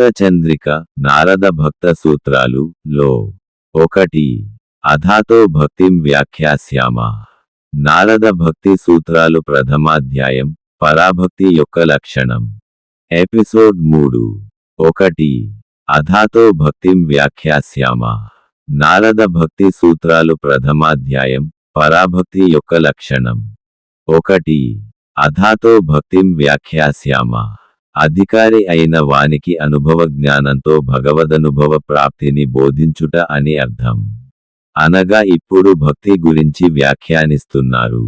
భక్త చంద్రిక నారద భక్త సూత్రాలు లో ఒకటి. అధాతో భక్తిం వ్యాఖ్యాస్యామా. నారద భక్తి సూత్రాలు ప్రథమాధ్యాయం పరాభక్తి యొక్క లక్షణం. ఎపిసోడ్ మూడు. ఒకటి. అధాతో భక్తిం వ్యాఖ్యాస్యామా. నారద భక్తి సూత్రాలు ప్రథమాధ్యాయం పరాభక్తి యొక్క లక్షణం. ఒకటి. అధాతో భక్తిం వ్యాఖ్యాస్యామా. అధికారి అయిన వానికి అనుభవ జ్ఞానంతో భగవదనుభవ ప్రాప్తిని బోధించుట అని అర్థం. అనగా ఇప్పుడు భక్తి గురించి వ్యాఖ్యానిస్తున్నారు.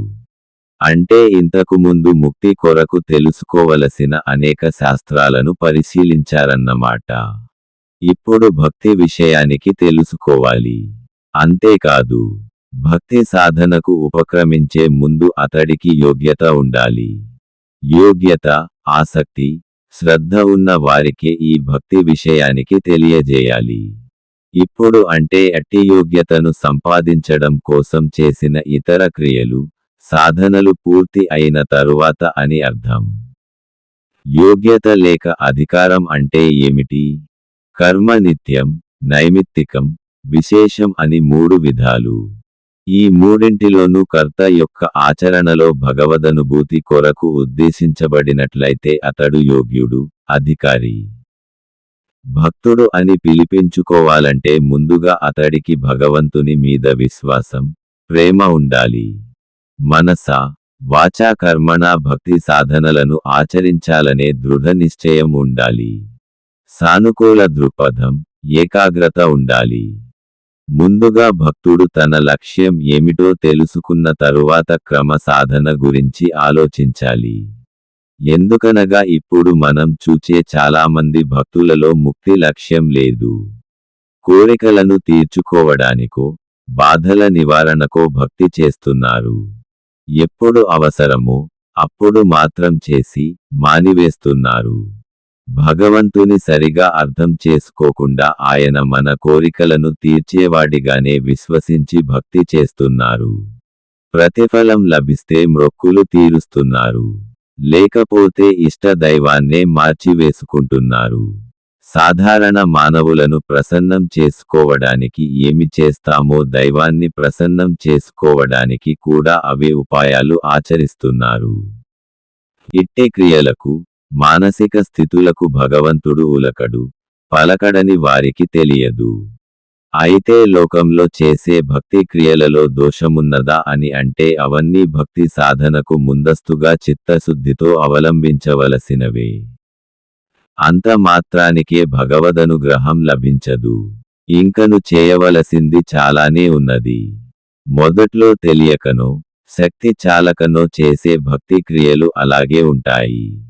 అంటే ఇంతకు ముందు ముక్తి కొరకు తెలుసుకోవలసిన అనేక శాస్త్రాలను పరిశీలించారన్నమాట. ఇప్పుడు భక్తి విషయానికి తెలుసుకోవాలి. అంతేకాదు భక్తి సాధనకు ఉపక్రమించే ముందు అతడికి యోగ్యత ఉండాలి. యోగ్యత ఆసక్తి శ్రద్ధ ఉన్న వారికి ఈ భక్తి విషయానికి తెలియజేయాలి. ఇప్పుడు అంటే అట్టి యోగ్యతను సంపాదించడం కోసం చేసిన ఇతర క్రియలు సాధనలు పూర్తి అయిన తరువాత అని అర్థం. యోగ్యత లేక అధికారం అంటే ఏమిటి? కర్మ నిత్యం నైమిత్తికం విశేషం అని మూడు విధాలు. ఈ మూడింటిలోనూ కర్త యొక్క ఆచరణలో భగవదనుభూతి కొరకు ఉద్దేశించబడినట్లయితే అతడు యోగ్యుడు అధికారి. భక్తుడు అని పిలిపించుకోవాలంటే ముందుగా అతడికి భగవంతుని మీద విశ్వాసం ప్రేమ ఉండాలి. మనస వాచా కర్మణ భక్తి సాధనలను ఆచరించాలనే దృఢ నిశ్చయం ఉండాలి. సానుకూల దృక్పథం ఏకాగ్రత ఉండాలి. ముందుగా భక్తుడు తన లక్ష్యం ఏమిటో తెలుసుకున్న తరువాత క్రమ సాధన గురించి ఆలోచించాలి. ఎందుకనగా ఇప్పుడు మనం చూచే చాలామంది భక్తులలో ముక్తి లక్ష్యం లేదు. కోరికలను తీర్చుకోవడానికో బాధల నివారణకో భక్తి చేస్తున్నారు. ఎప్పుడు అవసరమో అప్పుడు మాత్రం చేసి మానివేస్తున్నారు. భగవంతుని సరిగా అర్థం చేసుకోకుండా ఆయన మన కోరికలను తీర్చేవాడిగానే విశ్వసించి భక్తి చేస్తున్నారు. ప్రతిఫలం లభిస్తే మ్రొక్కులు తీరుస్తున్నారు. లేకపోతే ఇష్ట దైవాన్నే మార్చివేసుకుంటున్నారు. సాధారణ మానవులను ప్రసన్నం చేసుకోవడానికి ఏమి చేస్తామో దైవాన్ని ప్రసన్నం చేసుకోవడానికి కూడా అవే ఉపాయాలు ఆచరిస్తున్నారు. ఇట్టే క్రియలకు మానసిక స్థితులకు భగవంతుడు ఉలకడు పలకడని వారికి తెలియదు. అయితే లోకంలో చేసే భక్తి క్రియలలో దోషమున్నదా అని అంటే అవన్నీ భక్తి సాధనకు ముందస్తుగా చిత్తశుద్ధితో అవలంబించవలసినవే. అంత మాత్రానికే భగవదనుగ్రహం లభించదు. ఇంకను చేయవలసింది చాలానే ఉన్నది. మొదట్లో తెలియకనో శక్తి చాలకనో చేసే భక్తి క్రియలు అలాగే ఉంటాయి.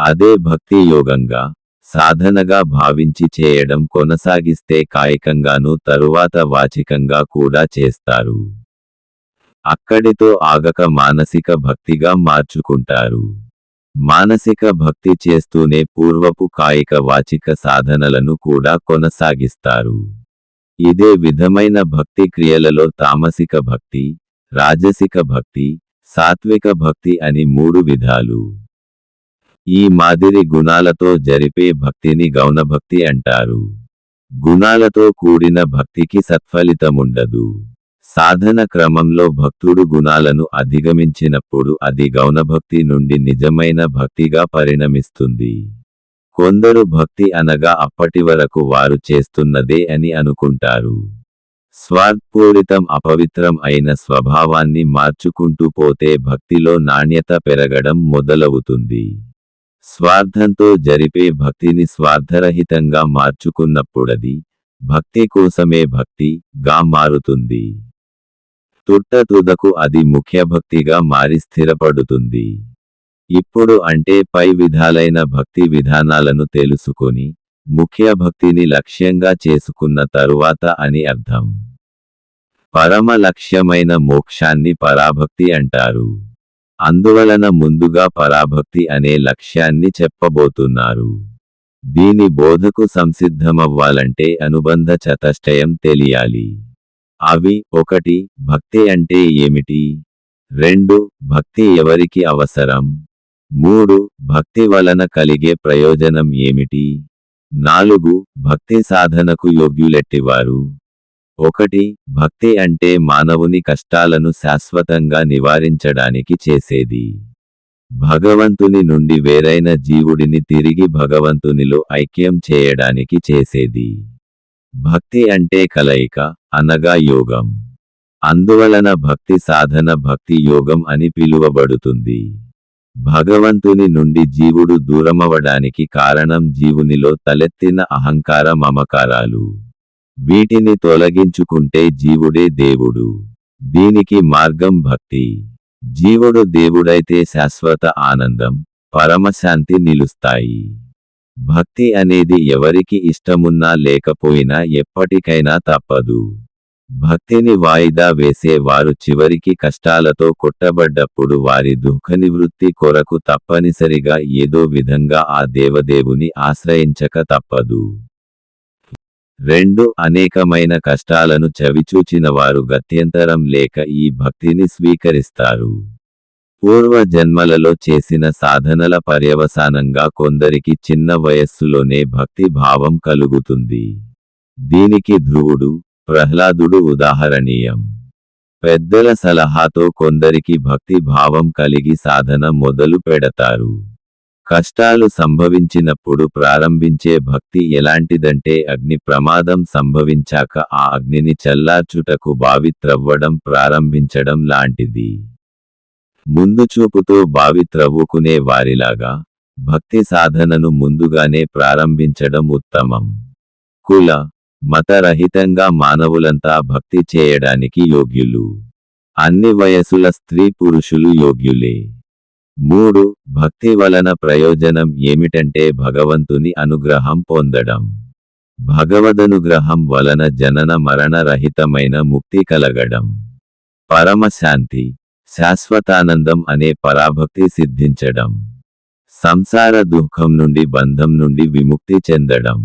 అదే భక్తి యోగంగా సాధనగా భావించి చేయడం కొనసాగిస్తే కాయకంగాను తరువాత వాచికంగా కూడా చేస్తారు. అక్కడితో ఆగక మానసిక భక్తిగా మార్చుకుంటారు. మానసిక భక్తి చేస్తూనే పూర్వపు కాయిక వాచిక సాధనలను కూడా కొనసాగిస్తారు. ఇదే విధమైన భక్తి క్రియలలో తామసిక భక్తి రాజసిక భక్తి సాత్విక భక్తి అని మూడు విధాలు. ఈ మాదిరి గుణాలతో జరిపే భక్తిని గౌణభక్తి అంటారు. గుణాలతో కూడిన భక్తికి సత్ఫలితముండదు. సాధన క్రమంలో భక్తుడు గుణాలను అధిగమించినప్పుడు అది గౌణభక్తి నుండి నిజమైన భక్తిగా పరిణమిస్తుంది. కొందరు భక్తి అనగా అప్పటి వరకు వారు చేస్తున్నదే అని అనుకుంటారు. స్వార్థపూరితం అపవిత్రం అయిన స్వభావాన్ని మార్చుకుంటూ పోతే భక్తిలో నాణ్యత పెరగడం మొదలవుతుంది. స్వార్థంతో జరిపే భక్తిని స్వార్థరహితంగా మార్చుకున్నప్పుడది భక్తి కోసమే భక్తి గా మారుతుంది. తుట్ట తుదకు అది ముఖ్య భక్తిగా మారి స్థిరపడుతుంది. ఇప్పుడు అంటే పై విధాలైన భక్తి విధానాలను తెలుసుకొని ముఖ్య భక్తిని లక్ష్యంగా చేసుకున్న తరువాత అని అర్థం. పరమ లక్ష్యమైన మోక్షాన్ని పరాభక్తి అంటారు. అందువలన ముందుగా పరాభక్తి అనే లక్ష్యాన్ని చెప్పబోతున్నారు. దీని బోధకు సంసిద్ధమవ్వాలంటే అనుబంధ చతష్టయం తెలియాలి. అవి ఒకటి భక్తి అంటే ఏమిటి? రెండు భక్తి ఎవరికి అవసరం? మూడు భక్తి వలన కలిగే ప్రయోజనం ఏమిటి? నాలుగు భక్తి సాధనకు యోగ్యులెట్టివారు? ఒకటి భక్తి అంటే మానవుని కష్టాలను శాశ్వతంగా నివారించడానికి చేసేది. భగవంతుని నుండి వేరైన జీవుడిని తిరిగి భగవంతునిలో ఐక్యం చేయడానికి చేసేది. భక్తి అంటే కలయిక అనగా యోగం. అందువలన భక్తి సాధన భక్తి యోగం అని పిలువబడుతుంది. భగవంతుని నుండి జీవుడు దూరమవడానికి కారణం జీవునిలో తలెత్తిన అహంకార మమకారాలు. వీటిని తొలగించుకుంటే జీవుడే దేవుడు. దీనికి మార్గం భక్తి. జీవుడు దేవుడైతే శాశ్వత ఆనందం పరమశాంతి నిలుస్తాయి. భక్తి అనేది ఎవరికి ఇష్టమున్నా లేకపోయినా ఎప్పటికైనా తప్పదు. భక్తిని వాయిదా వేసే వారు చివరికి కష్టాలతో కొట్టబడ్డప్పుడు వారి దుఃఖ నివృత్తి కొరకు తప్పనిసరిగా ఏదో విధంగా ఆ దేవదేవుని ఆశ్రయించక తప్పదు. రెండు అనేకమైన కష్టాలను చవిచూచిన వారు గత్యంతరం లేక ఈ భక్తిని స్వీకరిస్తారు. పూర్వ జన్మలలో చేసిన సాధనల పర్యవసానంగా కొందరికి చిన్న వయస్సులోనే భక్తి భావం కలుగుతుంది. దీనికి ధ్రువుడు ప్రహ్లాదుడు ఉదాహరణీయం. పెద్దల సలహాతో కొందరికి భక్తి భావం కలిగి సాధన మొదలు పెడతారు. కష్టాలు సంభవించినప్పుడు ప్రారంభించే భక్తి ఎలాంటిదంటే అగ్ని ప్రమాదం సంభవించాక ఆ అగ్నిని చల్లార్చుటకు బావి త్రవ్వడం ప్రారంభించడం లాంటిది. ముందు చూపుతో బావి త్రవ్వుకునే వారిలాగా భక్తి సాధనను ముందుగానే ప్రారంభించడం ఉత్తమం. కుల మతరహితంగా మానవులంతా భక్తి చేయడానికి యోగ్యులు. అన్ని వయసుల స్త్రీ పురుషులు యోగ్యులే. మూడు భక్తి వలన ప్రయోజనం ఏమిటంటే భగవంతుని అనుగ్రహం పొందడం. భగవదనుగ్రహం వలన జనన మరణ రహితమైన ముక్తి కలగడం. పరమశాంతి శాశ్వతానందం అనే పరాభక్తి సిద్ధించడం. సంసార దుఃఖం నుండి బంధం నుండి విముక్తి చెందడం.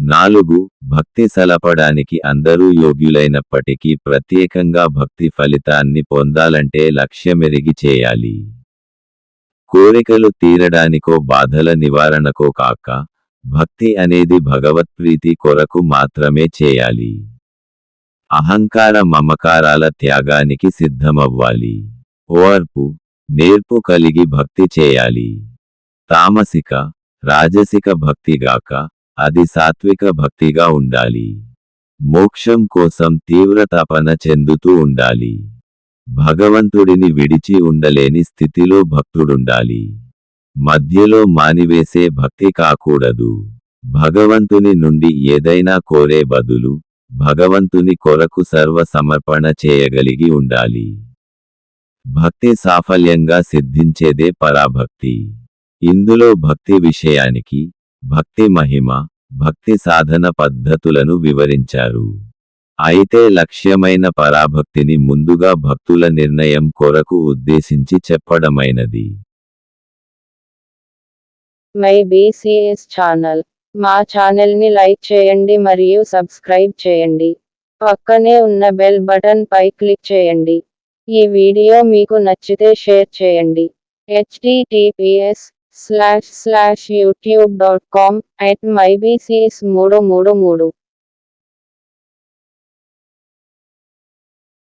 నాలుగు భక్తి సలపడానికి అందరూ యోగ్యులైనప్పటికీ ప్రత్యేకంగా భక్తి ఫలితాన్ని పొందాలంటే లక్ష్యమెరిగి చేయాలి. కోరికలు తీరడానికో బాధల నివారణకో కాక భక్తి అనేది భగవత్ప్రీతి కొరకు మాత్రమే చేయాలి. అహంకార మమకారాల త్యాగానికి సిద్ధమవ్వాలి. ఓర్పు నేర్పు కలిగి భక్తి చేయాలి. తామసిక రాజసిక భక్తిగాక అది సాత్విక భక్తిగా ఉండాలి. మోక్షం కోసం తీవ్ర తపన చెందుతూ ఉండాలి. భగవంతుడిని విడిచి ఉండలేని స్థితిలో భక్తుడుండాలి. మధ్యలో మానివేసే భక్తి కాకూడదు. భగవంతుని నుండి ఏదైనా కోరే బదులు భగవంతుని కొరకు సర్వ సమర్పణ చేయగలిగి ఉండాలి. భక్తి సాఫల్యంగా సిద్ధించేదే పరాభక్తి. ఇందులో భక్తి విషయానికి భక్తి మహిమ భక్తి సాధన పద్ధతులను వివరించారు. అయితే లక్ష్యమైన పరాభక్తిని ముందుగా భక్తుల నిర్ణయం కొరకు ఉద్దేశించి చెప్పడమైనది. My BCS channel. మా ఛానల్ని లైక్ చేయండి మరియు సబ్స్క్రైబ్ చేయండి. పక్కనే ఉన్న బెల్ బటన్ పై క్లిక్ చేయండి. ఈ వీడియో మీకు నచ్చితే షేర్ చేయండి. HTTPS slash slash YouTube dot com at my BCS మూడు మూడు మూడు.